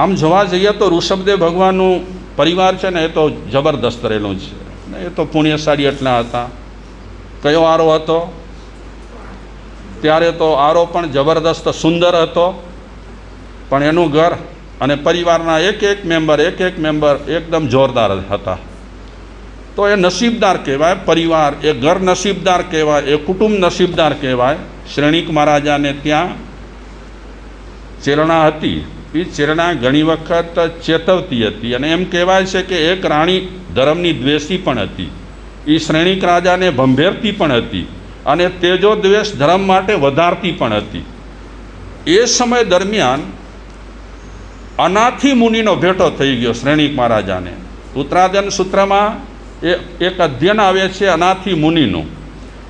આમ જોવા જઈએ તો ઋષભદેવ ભગવાનનું પરિવાર છે ને એ તો જબરદસ્ત રહેલું છે. એ તો પુણ્યશાળી એટલા હતા. કયો આરો હતો? ત્યારે તો આરો પણ જબરદસ્ત સુંદર હતો. પણ એનું ઘર અને પરિવારના એક એક મેમ્બર, એક એક મેમ્બર એકદમ જોરદાર હતા. તો એ નસીબદાર કહેવાય, પરિવાર, એ ઘર નસીબદાર કહેવાય, એ કુટુંબ નસીબદાર કહેવાય. શ્રેણિક મહારાજાને ત્યાં ચેરણા હતી. એ ચેરણા ઘણી વખત ચેતવતી હતી અને એમ કહેવાય છે કે એક રાણી ધર્મની દ્વેષી પણ હતી. એ શ્રેણિક રાજાને ભંભેરતી પણ હતી અને તેજો દ્વેષ ધર્મ માટે વધારતી પણ હતી. એ સમય દરમિયાન અનાથી મુનિનો ભેટો થઈ ગયો શ્રેણિક મહારાજાને. ઉત્તરાધન સૂત્રમાં એ એક અધ્યયન આવે છે અનાથી મુનિનું.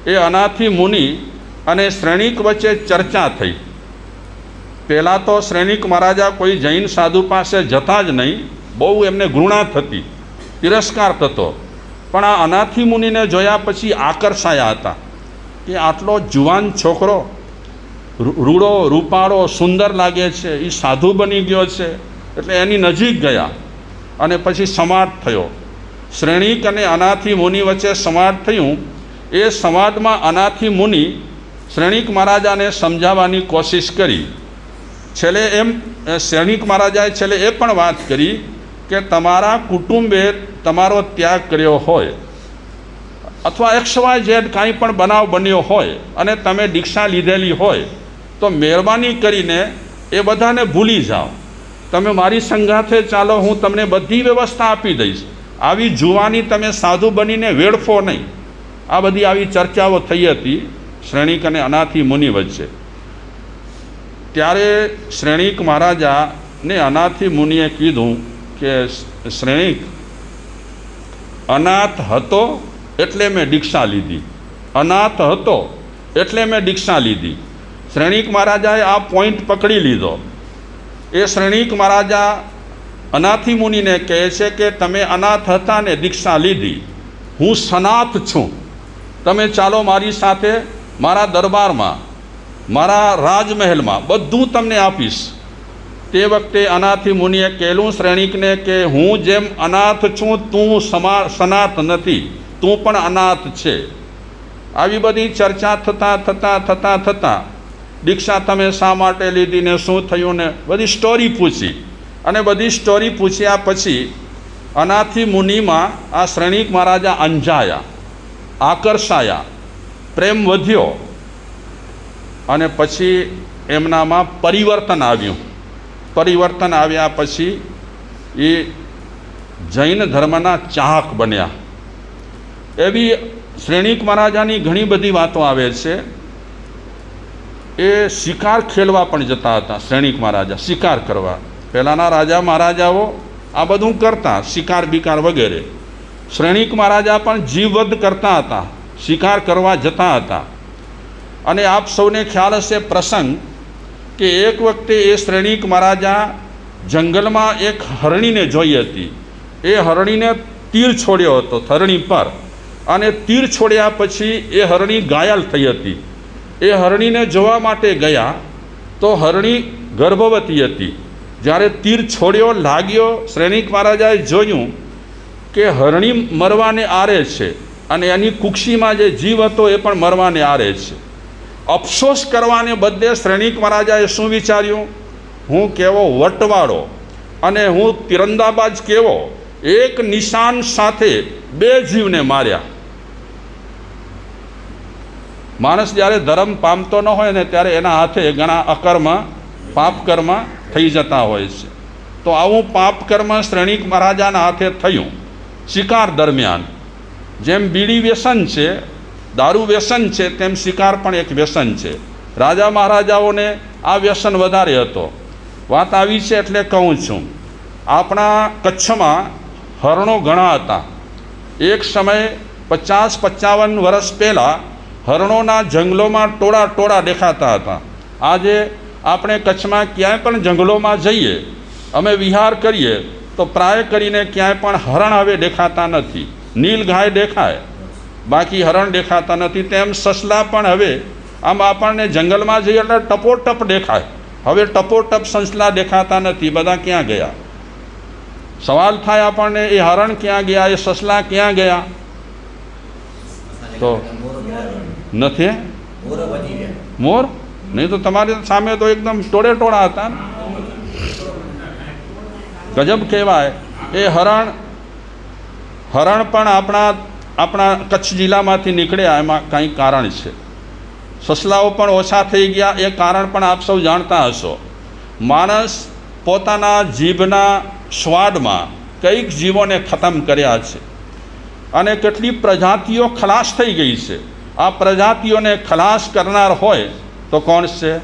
એ અનાથી મુનિ અને શ્રેણિક વચ્ચે ચર્ચા થઈ. પહેલાં તો શ્રેણિક મહારાજા કોઈ જૈન સાધુ પાસે જતા જ નહીં. બહુ એમને ઘૃણા થતી, તિરસ્કાર થતો. પણ આ અનાથી મુનિને જોયા પછી આકર્ષાયા હતા કે આટલો જુવાન છોકરો રૂડો, રૂપાળો, સુંદર લાગે છે એ સાધુ બની ગયો છે. એટલે એની નજીક ગયા અને પછી સમાટ થયો. શ્રેણિક અને અનાથી મુનિ વચ્ચે સંવાદ થયું. એ સંવાદમાં અનાથી મુનિ શ્રેણિક મહારાજાને સમજાવવાની કોશિશ કરી. છેલ્લે એમ સૈનિક મહારાજાએ છેલ્લે એ પણ વાત કરી કે તમારા કુટુંબે તમારો ત્યાગ કર્યો હોય. અથવા એક્સ વાય ઝેડ કાંઈ પણ બનાવ બન્યો હોય અને તમે દીક્ષા લીધેલી હોય, તો મહેરબાની કરીને એ બધાને ભૂલી જાઓ. તમે મારી સંગાથે ચાલો, હું તમને બધી વ્યવસ્થા આપી દઈશ. આવી જુવાની તમે સાધુ બનીને વેડફો નહીં. આ બધી આવી ચર્ચાઓ થઈ હતી. શ્રેણિક અને અનાથી મુનિ વચ્ચે. ત્યારે શ્રેણિક મહારાજાને અનાથી મુનિએ કીધું કે શ્રેણિક, અનાથ હતો એટલે મેં દીક્ષા લીધી. અનાથ હતો એટલે મેં દીક્ષા લીધી. શ્રેણિક મહારાજાએ આ પોઈન્ટ પકડી લીધો. એ શ્રેણિક મહારાજા અનાથી મુનિને કહે છે કે, તમે અનાથ હતા ને દીક્ષા લીધી. હું સનાથ છું. તમે ચાલો મારી સાથે, મારા દરબારમાં મારા રાજમહેલમાં બધું તમને આપીશ. તે વખતે અનાથી મુનિએ કહેલું શ્રેણિકને કે હું જેમ અનાથ છું, તું સમા, સનાથ નથી, તું પણ અનાથ છે. આવી બધી ચર્ચા થતાં થતાં થતાં થતાં દીક્ષા તમે શા માટે લીધી ને શું થયું ને બધી સ્ટોરી પૂછી. અને બધી સ્ટોરી પૂછ્યા પછી અનાથી મુનિમાં આ શ્રેણિક મહારાજા અંજાયા, આકર્ષાયા, પ્રેમ વધ્યો. અને પછી એમનામાં પરિવર્તન આવ્યું. પરિવર્તન આવ્યા પછી એ જૈન ધર્મના ચાહક બન્યા. એવી શ્રેણિક મહારાજાની ઘણી બધી વાતો આવે છે. એ શિકાર ખેલવા પણ જતા હતા શ્રેણિક મહારાજા, શિકાર કરવા. પહેલાંના રાજા મહારાજાઓ આ બધું કરતા, શિકાર બિકાર વગેરે. શ્રેણિક મહારાજા પણ જીવવધ કરતા હતા, શિકાર કરવા જતા હતા. અને આપ સૌને ખ્યાલ હશે પ્રસંગ કે એક વખતે એ શ્રેણિક મહારાજા જંગલમાં એક હરણીને જોઈ હતી. એ હરણીને તીર છોડ્યો હતો હરણી પર. અને તીર છોડ્યા પછી એ હરણી ઘાયલ થઈ હતી. એ હરણીને જોવા માટે ગયા તો હરણી ગર્ભવતી હતી. જ્યારે તીર છોડ્યો લાગ્યો, શ્રેણિક મહારાજાએ જોયું કે હરણી મરવાને આરે છે અને એની કુક્ષીમાં જે જીવ હતો એ પણ મરવાને આરે છે. અફસોસ કરવાને બદલે શ્રેણિક મહારાજાએ શું વિચાર્યું? હું કેવો વટવાળો અને હું તિરંદાબાજ કેવો? એક નિશાન સાથે બે જીવને માર્યા. માણસ જ્યારે ધર્મ પામતો ન હોય ને ત્યારે એના હાથે ઘણા અકર્મ, પાપ કર્મ થઈ જતા હોય છે. તો આવું પાપ કર્મ શ્રેણિક મહારાજાના હાથે થયું. શિકાર દરમિયાન. જેમ બીડી વ્યસન છે દારૂ વ્યસન છે તેમ શિકાર પણ એક વ્યસન છે. રાજા મહારાજાઓને આ વ્યસન વધારે હતો. વાત આવી છે એટલે કહું છું, આપણા કચ્છમાં હરણો ઘણા હતા. એક સમયે પચાસ પંચાવન વર્ષ પહેલાં હરણોના જંગલોમાં ટોળા ટોળા દેખાતા હતા. આજે આપણે કચ્છમાં ક્યાંય પણ જંગલોમાં જઈએ, અમે વિહાર કરીએ, તો પ્રાય કરીને ક્યાંય પણ હરણ હવે દેખાતા નથી. નીલ ગાય દેખાય. બાકી હરણ દેખાતા નથી. તેમ સસલા પણ હવે આમ આપણને જંગલમાં જઈએ એટલે ટપોટપ દેખાય. હવે ટપોટપ સસલા દેખાતા નથી. બધા ક્યાં ગયા? સવાલ થાય આપણને, એ હરણ ક્યાં ગયા? એ સસલા ક્યાં ગયા? તો નથી મોર? નહીં તો તમારી સામે તો એકદમ ટોળે ટોળા હતા ગજબ કહેવાય. એ હરણ હરણ પણ આપણા આપણા કચ્છ જિલ્લામાંથી નીકળ્યા, એમાં કંઈ કારણ છે. સસલાઓ પણ ઓછા થઈ ગયા, એ કારણ પણ આપ સૌ જાણતા હશો. માણસ પોતાના જીભના સ્વાદમાં કંઈક જીવોને ખતમ કર્યા છે અને કેટલી પ્રજાતિઓ ખલાસ થઈ ગઈ છે. આ પ્રજાતિઓને ખલાસ કરનાર હોય તો કોણ છે?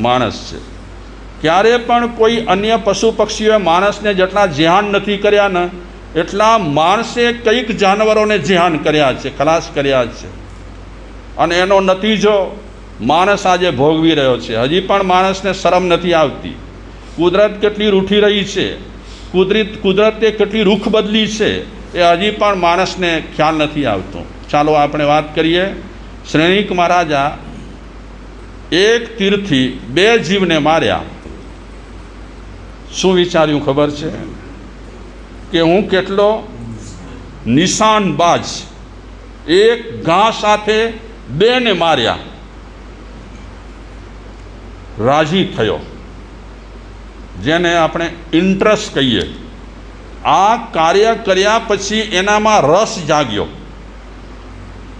માણસ છે. ક્યારે પણ કોઈ અન્ય પશુ પક્ષીઓએ માણસને જેટલા જેહાન નથી કર્યા ને એટલા માણસે કંઈક જાનવરોને જેહાન કર્યા છે, ખલાસ કર્યા છે. અને એનો નતીજો માણસ આજે ભોગવી રહ્યો છે. હજી પણ માણસને શરમ નથી આવતી. કુદરત કેટલી રૂઠી રહી છે. કુદરત, કુદરતે કેટલી રૂખ બદલી છે એ હજી પણ માણસને ખ્યાલ નથી આવતો. ચાલો આપણે વાત કરીએ. શ્રેણિક મહારાજા એક તીરથી બે જીવને માર્યા. શું વિચાર્યું ખબર છે? કે હું કેટલો નિશાનબાજ. એક ઘા સાથે બેને માર્યા. રાજી થયો. જેને આપણે ઇન્ટરેસ્ટ કહીએ. આ કાર્ય કર્યા પછી એનામાં રસ જાગ્યો.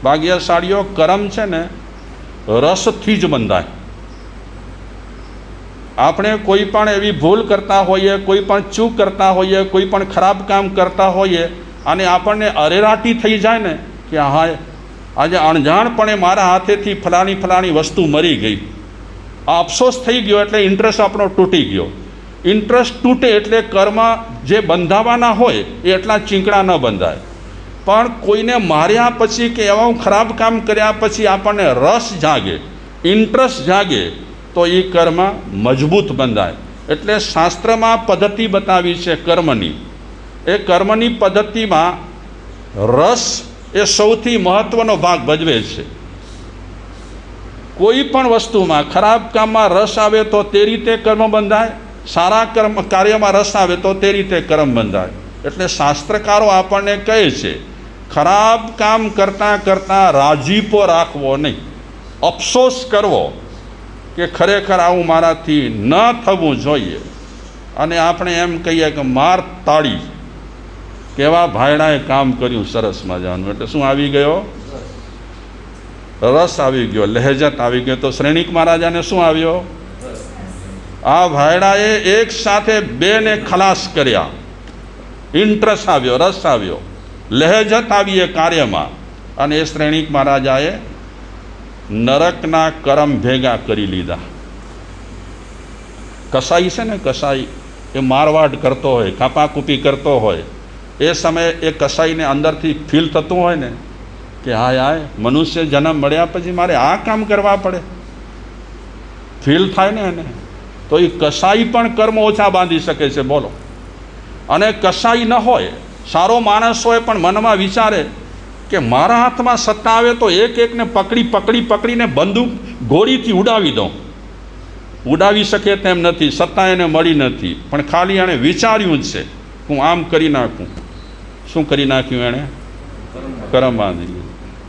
ભાગ્યશાળીઓ, કરમ છે ને, રસથી જ બંધાય. આપણે કોઈ પણ એવી ભૂલ કરતા હોઈએ, કોઈ પણ ચૂક કરતા હોઈએ, કોઈ પણ ખરાબ કામ કરતા હોઈએ અને આપણને અરેરાટી થઈ જાય ને કે હા, આજે અણજાણપણે મારા હાથેથી ફલાણી ફલાણી વસ્તુ મરી ગઈ. આ અફસોસ થઈ ગયો એટલે ઇન્ટરેસ્ટ આપણો તૂટી ગયો. ઇન્ટરેસ્ટ તૂટે એટલે કર્મ જે બંધાવાના હોય એ એટલા ચીંકણા ન બંધાય. પણ કોઈને માર્યા પછી કે એવા ખરાબ કામ કર્યા પછી આપણને રસ જાગે ઇન્ટરેસ્ટ જાગે તો એ કર્મ મજબૂત બંધાય. એટલે શાસ્ત્રમાં પદ્ધતિ બતાવી છે કર્મની. એ કર્મની પદ્ધતિમાં રસ એ સૌથી મહત્ત્વનો ભાગ ભજવે છે. કોઈ પણ વસ્તુમાં ખરાબ કામમાં રસ આવે તો તે રીતે કર્મ બંધાય, સારા કર્મ કાર્યમાં રસ આવે તો તે રીતે કર્મ બંધાય. એટલે શાસ્ત્રકારો આપણને કહે છે, ખરાબ કામ કરતાં કરતાં રાજીપો રાખવો નહીં. અફસોસ કરવો. કે ખરેખર આવું મારાથી ન થવું જોઈએ. અને આપણે એમ કહીએ કે માર તાળી. કેવા ભાયણાએ કામ કર્યું સરસ મજાનું. એટલે શું આવી ગયો? રસ આવી ગયો, લહેજત આવી ગયો. તો શ્રેણિક મહારાજાને શું આવ્યો? આ ભાયડાએ એક સાથે બેને ખલાસ કર્યા. ઇન્ટરેસ્ટ આવ્યો, રસ આવ્યો. લહેજત આવી એ કાર્યમાં. અને એ શ્રેણિક મહારાજાએ નરકના કરમ ભેગા કરી લીધા. કસાઈ છે ને કસાઈ, એ મારવાડ કરતો હોય કાપાકૂપી કરતો હોય. એ સમયે એ કસાઈને અંદરથી ફીલ થતું હોય ને, કે હાય હાય, મનુષ્ય જન્મ મળ્યા પછી મારે આ કામ કરવા પડે. ફીલ થાય ને એને. તો એ કસાઈ પણ કર્મ ઓછા બાંધી શકે છે, બોલો. અને કસાઈ ન હોય, સારો માણસ હોય પણ મનમાં વિચારે કે મારા હાથમાં સત્તા આવે તો એક એકને પકડી પકડી, પકડીને બંદૂક ગોળીથી ઉડાવી દઉં. ઉડાવી શકે તેમ નથી, સત્તા એને મળી નથી. પણ ખાલી એણે વિચાર્યું જ છે. હું આમ કરી નાખું. શું કરી નાખ્યું એણે? કરમ બાંધી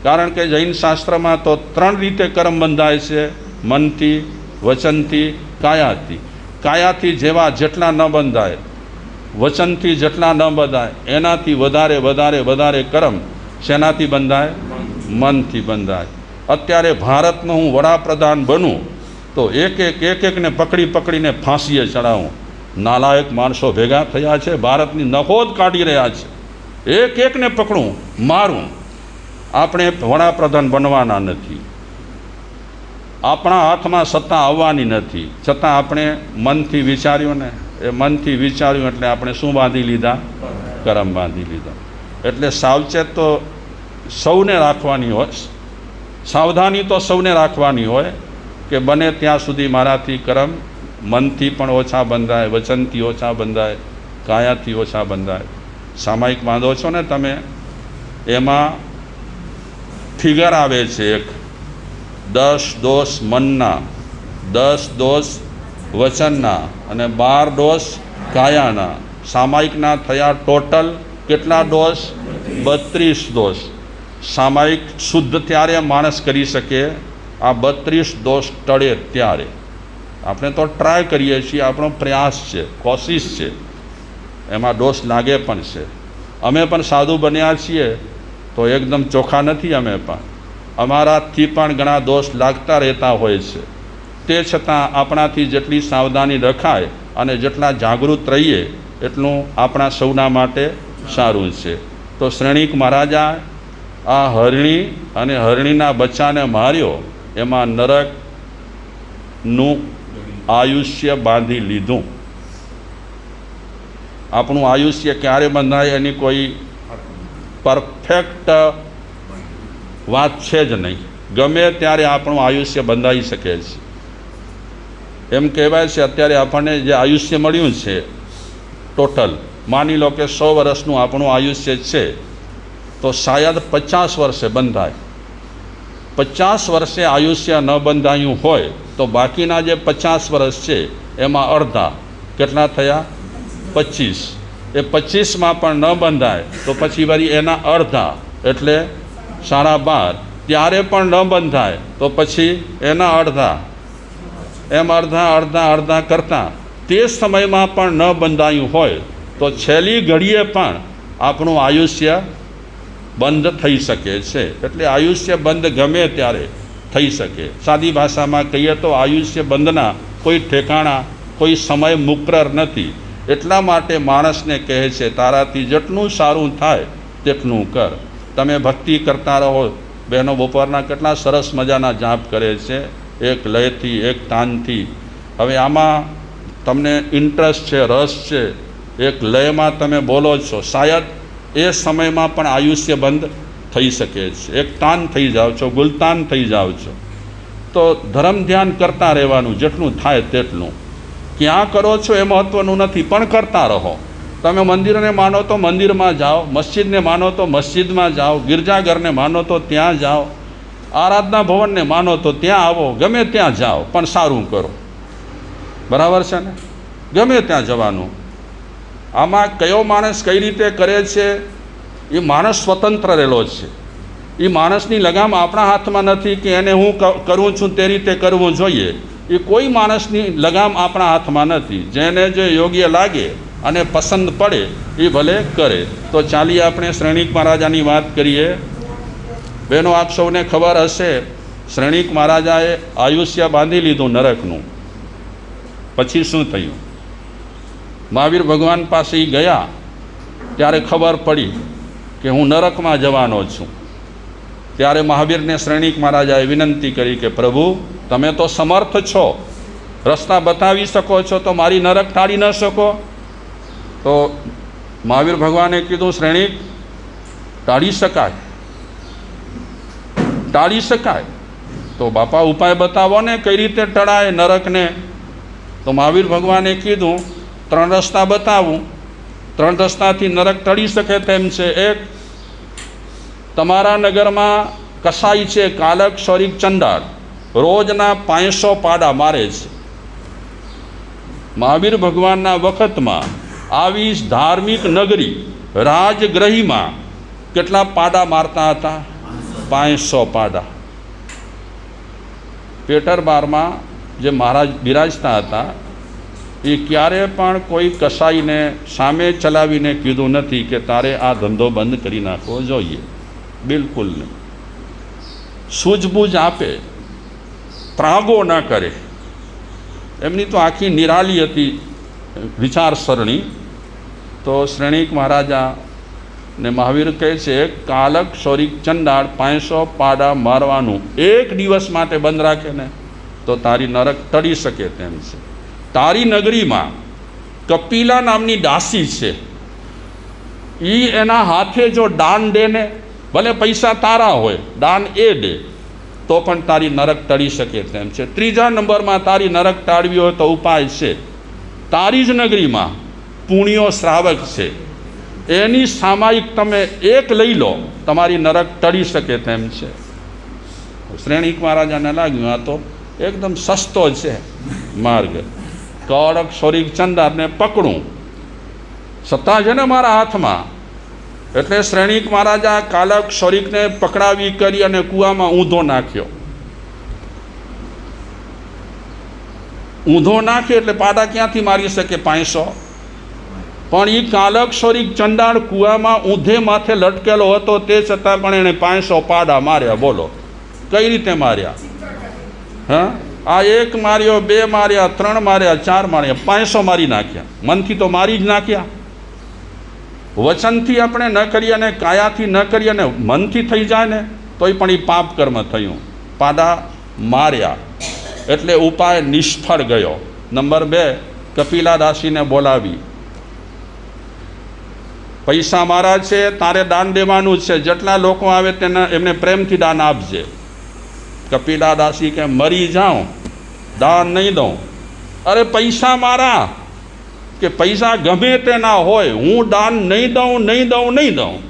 કારણ કે જૈન શાસ્ત્રમાં તો ત્રણ રીતે કરમ બંધાય છે. મનથી વચનથી કાયાથી કાયાથી જેવા જેટલા ન બંધાય વચનથી જેટલા ન બંધાય, એનાથી વધારે વધારે વધારે કરમ શેનાથી બંધાય? મનથી બંધાય. અત્યારે ભારતનો હું વડાપ્રધાન બનું, તો એક એક એક એકને પકડી પકડીને ફાંસીએ ચડાવું. નાલાયક માણસો ભેગા થયા છે, ભારતની નખોદ કાઢી રહ્યા છે. એક એકને પકડું, મારું. આપણે વડાપ્રધાન બનવાના નથી. આપણા હાથમાં સત્તા આવવાની નથી. છતાં આપણે મનથી વિચાર્યું ને, એ મનથી વિચાર્યું એટલે આપણે શું બાંધી લીધા? કરમ બાંધી લીધા. એટલે સાવચેત તો સૌને રાખવાની હોય. સાવધાની તો સૌને રાખવાની હોય કે બને ત્યાં સુધી મારાથી કરમ મનથી પણ ઓછા બંધાય, વચનથી ઓછા બંધાય, કાયાથી ઓછા બંધાય. સામાયિક બાંધો છો ને તમે? એમાં ફિગર આવે છે એક. દસ દોષ મનના, દસ દોષ વચનના અને બાર દોષ કાયાના. સામાયિકના થયા ટોટલ કેટલા દોષ બત્રીસ ડોઝ સામાયિક શુદ્ધ ત્યારે માણસ કરી શકે, આ બત્રીસ દોષ ટળે ત્યારે. આપણે તો ટ્રાય કરીએ છીએ, આપણો પ્રયાસ છે, કોશિશ છે. એમાં દોષ લાગે પણ છે. અમે પણ સાધુ બન્યા છીએ, તો એકદમ ચોખ્ખા નથી અમે પણ. અમારાથી પણ ઘણા દોષ લાગતા રહેતા હોય છે. તે છતાં આપણાથી જેટલી સાવધાની રખાય અને જેટલા જાગૃત રહીએ, એટલું આપણા સૌના માટે સારું છે. તો શ્રેણિક મહારાજા આ હરણી અને હરણીના બચ્ચાને માર્યો, એમાં નરકનું આયુષ્ય બાંધી લીધું. આપણું આયુષ્ય ક્યારે બંધાય એની કોઈ પરફેક્ટ વાત છે જ નહીં. ગમે ત્યારે આપણું આયુષ્ય બંધાઈ શકે છે. એમ કહેવાય છે, અત્યારે આપણને જે આયુષ્ય મળ્યું છે ટોટલ માની લો કે સો વર્ષનું આપણું આયુષ્ય છે તો શાયદ પચાસ વર્ષે બંધાય. પચાસ વર્ષે આયુષ્ય ન બંધાયું હોય તો બાકીના જે પચાસ વર્ષ છે એમાં અડધા કેટલા થયા? પચીસ. એ પચીસમાં પણ ન બંધાય તો પછી વળી એના અડધા એટલે સાડા બાર. ત્યારે પણ ન બંધાય તો પછી એના અડધા. એમ અડધા અડધા અડધા કરતાં તે સમયમાં પણ ન બંધાયું હોય તો છેલ્લી ઘડીએ પણ આપણું આયુષ્ય બંધ થઈ શકે છે. એટલે આયુષ્ય બંધ ગમે ત્યારે થઈ શકે. સાદી ભાષામાં કહીએ તો આયુષ્ય બંધના કોઈ ઠેકાણા, કોઈ સમય મુકરર નથી. એટલા માટે માણસને કહે છે, તારાથી જેટલું સારું થાય તેટલું કર. તમે ભક્તિ કરતા રહો, બહેનો બપોરના કેટલા સરસ મજાના જાપ કરે છે. એક લયથી, એક તાનથી. હવે આમાં તમને ઇન્ટરેસ્ટ છે, રસ છે. એક લયમાં તમે બોલો છો. શાયદ એ સમયમાં પણ આયુષ્ય બંધ થઈ શકે છે. એક તાન થઈ જાઓ છો, ગુલતાન થઈ જાઓ છો. તો ધર્મ ધ્યાન કરતા રહેવાનું, જેટલું થાય તેટલું. ક્યાં કરો છો એ મહત્ત્વનું નથી, પણ કરતા રહો. તમે મંદિરને માનો તો મંદિરમાં જાઓ, મસ્જિદને માનો તો મસ્જિદમાં જાઓ, ગિરજાઘરને માનો તો ત્યાં જાઓ, આરાધના ભવનને માનો તો ત્યાં આવો, ગમે ત્યાં જાઓ, પણ સારું કરો. બરાબર છે ને? ગમે ત્યાં જવાનું. આમાં કયો માણસ કઈ રીતે કરે છે, એ માણસ સ્વતંત્ર રહેલો છે. એ માણસની લગામ આપણા હાથમાં નથી કે એને હું કરું છું તે રીતે કરવું જોઈએ. એ કોઈ માણસની લગામ આપણા હાથમાં નથી. જેને જે યોગ્ય લાગે અને પસંદ પડે, એ ભલે કરે. તો ચાલીએ આપણે શ્રેણિક મહારાજાની વાત કરીએ. બહેનો આપ સૌને ખબર હશે, શ્રેણિક મહારાજાએ આયુષ્ય બાંધી લીધું નરકનું. પછી શું થયું? મહાવીર ભગવાન પાસે ગયા, ત્યારે ખબર પડી કે હું નરકમાં જવાનો છું. ત્યારે મહાવીરને શ્રેણિક મહારાજાએ વિનંતી કરી કે, પ્રભુ, તમે તો સમર્થ છો. રસ્તા બતાવી શકો છો તો મારી નરક ટાળી ન શકો. તો મહાવીર ભગવાને કીધું, શ્રેણીક, ટાળી શકાય. ટાળી શકાય. તો બાપા, ઉપાય બતાવો ને, કઈ રીતે ટળાય નરકને? તો મહાવીર ભગવાને કીધું ત્રણ રસ્તા બતાવું. ત્રણ રસ્તાથી નરક ટળી શકે તેમ છે. એક, તમારા નગરમાં કસાઈ છે, કાલક શૌરિક ચંડાળ. રોજના પાંચસો પાડા મારે છે. મહાવીર ભગવાનના વખતમાં આવી ધાર્મિક નગરી, રાજગ્રહીમાં કેટલા પાડા મારતા હતા? પાંચસો પાડા. પેટર બારમાં જે મહારાજ બિરાજતા હતા એ ક્યારે પણ કોઈ કસાઈને સામે ચલાવીને કીધું નથી કે તારે આ ધંધો બંધ કરી નાખવો જોઈએ. બિલકુલ નહીં. સૂઝબૂઝ આપે, ત્રાગો ન કરે. એમની તો આખી નિરાલી હતી વિચારસરણી. તો શ્રેણિક મહારાજા ને મહાવીર કહે છે, કાલક શૌરિક ચંડાળ પાંચસો પાડા મારવાનું એક દિવસ માટે બંધ રાખે ને, તો તારી નરક તડી શકે તેમ છે. તારી નગરીમાં કપિલા નામની દાસી છે. એ એના હાથે જો દાન દે ને ભલે પૈસા તારા હોય, દાન એ દે, તો પણ તારી નરક ટળી શકે તેમ છે. ત્રીજા નંબરમાં તારી નરક ટાળવી હોય તો ઉપાય છે. તારી જ નગરીમાં પુણ્યો શ્રાવક છે. એની સામાયિક તમે એક લઈ લો, તમારી નરક ટળી શકે તેમ છે. શ્રેણીક મહારાજાને લાગ્યું, આ તો એકદમ સસ્તો છે માર્ગ. કડક શોરીક ચંદારને પકડું. સત્તા છે ને મારા હાથમાં. એટલે શ્રેણિક મહારાજા કાલક શોરીકને પકડાવી કરી અને કૂવામાં ઊંધો નાખ્યો. ઊંધો નાખ્યો એટલે પાડા ક્યાંથી મારી શકે પાંચસો? પણ એ કાલક શોરીક ચંડાળ કૂવામાં ઊંધે માથે લટકેલો હતો તે છતાં પણ એણે પાંચસો પાડા માર્યા. બોલો, કઈ રીતે માર્યા? હા? આ એક માર્યો, બે માર્યા, ત્રણ માર્યા, ચાર માર્યા, પાંચસો મારી નાખ્યા. મનથી તો મારી જ નાખ્યા. વચનથી આપણે ન કરીએ અને કાયાથી ન કરીએ અને મનથી થઈ જાય ને, તોય પણ એ પાપ કર્મ થયું. પાડા માર્યા. એટલે ઉપાય નિષ્ફળ ગયો. નંબર બે, કપિલા દાસીને બોલાવી. પૈસા મારા છે, તારે દાન દેવાનું છે. જેટલા લોકો આવે તેના એમને પ્રેમથી દાન આપજે. કપિલા દાસી કે મરી જાઉં, દાન નહીં દઉં. અરે પૈસા મારા, કે પૈસા ગમે તે ના હોય, હું દાન નહીં દઉં નહીં દઉં નહીં દઉં.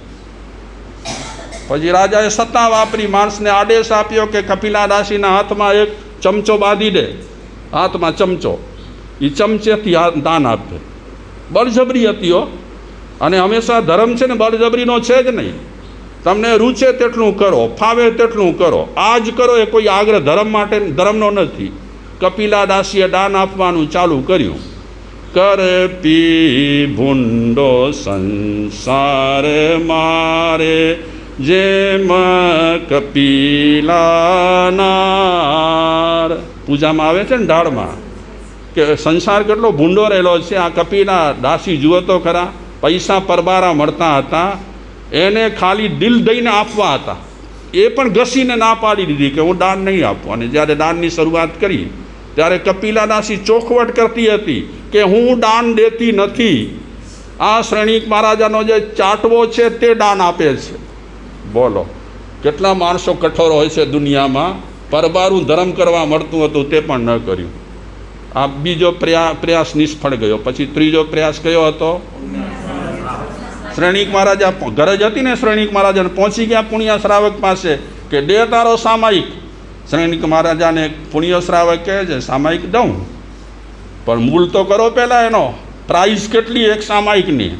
પછી રાજાએ સત્તા વાપરી, માણસને આદેશ આપ્યો કે કપિલા દાસીના હાથમાં એક ચમચો બાંધી દે. હાથમાં ચમચો. એ ચમચેથી દાન આપે. બળજબરી હતી અને હંમેશા ધર્મ છે ને, બળજબરીનો છે જ નહીં. તમને રૂચે તેટલું કરો, ફાવે તેટલું કરો. આ જ કરો એ કોઈ આગ્રહ ધર્મ માટે, ધર્મનો નથી. કપિલા દાસીએ દાન આપવાનું ચાલુ કર્યું. કર પી ભૂંડો સંસાર મારે, જેમ કપિલાનાર. પૂજામાં આવે છે ને ઢાળમાં, કે સંસાર કેટલો ભૂંડો રહેલો છે, આ કપિલા દાસી જુઓ તો ખરા. પૈસા પરબારા મળતા હતા એને ખાલી દિલ દઈને આપવા હતા. એ પણ ઘસીને ના પાડી દીધી કે હું દાન નહીં આપું. અને જ્યારે દાનની શરૂઆત કરી, ત્યારે કપિલાદાસી ચોખવટ કરતી હતી કે હું દાન દેતી નથી. આ શ્રેણીક મહારાજાનો જે ચાટવો છે તે દાન આપે છે. બોલો, કેટલા માણસો કઠોર હોય છે દુનિયામાં. પરબારું ધર્મ કરવા મળતું હતું તે પણ ન કર્યું. આ બીજો પ્રયા, પ્રયાસ નિષ્ફળ ગયો. પછી ત્રીજો પ્રયાસ કયો હતો? શ્રેણીક મહારાજા ગરજ હતી ને શ્રેણીક મહારાજાને પહોંચી ગયા પુણ્ય શ્રાવક પાસે કે દે તારો સામાયિક. શ્રેણીક મહારાજાને પુણ્ય શ્રાવક કહે છે, સામાયિક દઉં. પણ મૂલ તો કરો પહેલાં એનો પ્રાઇસ કેટલી એક સામાયિકની?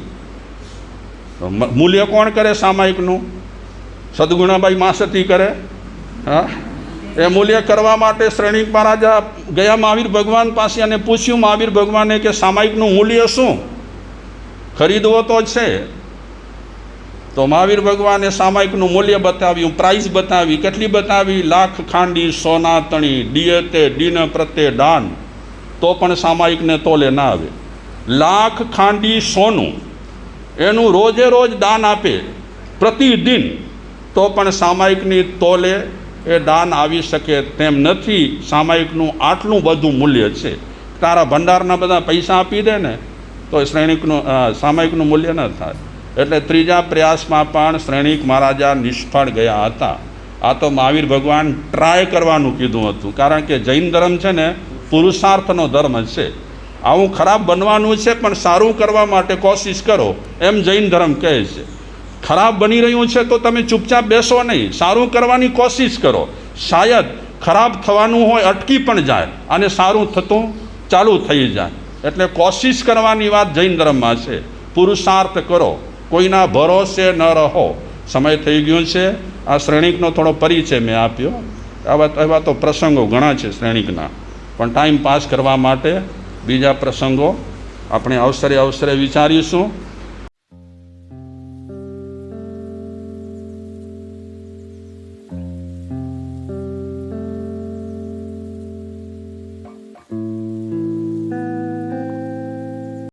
મૂલ્ય કોણ કરે સામાયિકનું? સદગુણાબાઈ માસતી કરે? હા? એ મૂલ્ય કરવા માટે શ્રેણીક મહારાજા ગયા મહાવીર ભગવાન પાસે અને પૂછ્યું મહાવીર ભગવાને કે સામાયિકનું મૂલ્ય શું? ખરીદવો તો છે. તો મહાવીર ભગવાને સામાયિકનું મૂલ્ય બતાવ્યું પ્રાઇસ બતાવી, કેટલી બતાવી? લાખ ખાંડી, સોના તણી ડિયતે ડીન પ્રત્યે દાન. તો પણ સામાયિકને તોલે ના આવે. લાખ ખાંડી સોનું, એનું રોજે રોજ દાન આપે, પ્રતિદિન. તો પણ સામાયિકની તોલે એ દાન આવી શકે તેમ નથી. સામાયિકનું આટલું બધું મૂલ્ય છે. તારા ભંડારના બધા પૈસા આપી દે ને, તો શ્રેણીકનું સામાયિકનું મૂલ્ય ન થાય. એટલે ત્રીજા પ્રયાસમાં પણ શ્રેણીક મહારાજા નિષ્ફળ ગયા હતા. આ તો મહાવીર ભગવાન ટ્રાય કરવાનું કીધું હતું. કારણ કે જૈન ધર્મ છે ને, પુરુષાર્થનો ધર્મ છે. આવું ખરાબ બનવાનું છે, પણ સારું કરવા માટે કોશિશ કરો, એમ જૈન ધર્મ કહે છે. ખરાબ બની રહ્યું છે તો તમે ચૂપચાપ બેસો નહીં. સારું કરવાની કોશિશ કરો. શાયદ ખરાબ થવાનું હોય, અટકી પણ જાય અને સારું થતું ચાલુ થઈ જાય. એટલે કોશિશ કરવાની વાત જૈન ધર્મમાં છે. પુરુષાર્થ કરો. કોઈના ભરોસે ન રહો. સમય થઈ ગયો છે. આ શ્રેણીકનો થોડો પરિચય મેં આપ્યો. આવા એવા તો પ્રસંગો ઘણા છે શ્રેણિકના. પણ ટાઈમ પાસ કરવા માટે બીજા પ્રસંગો આપણે અવસરે અવસરે વિચારીશું.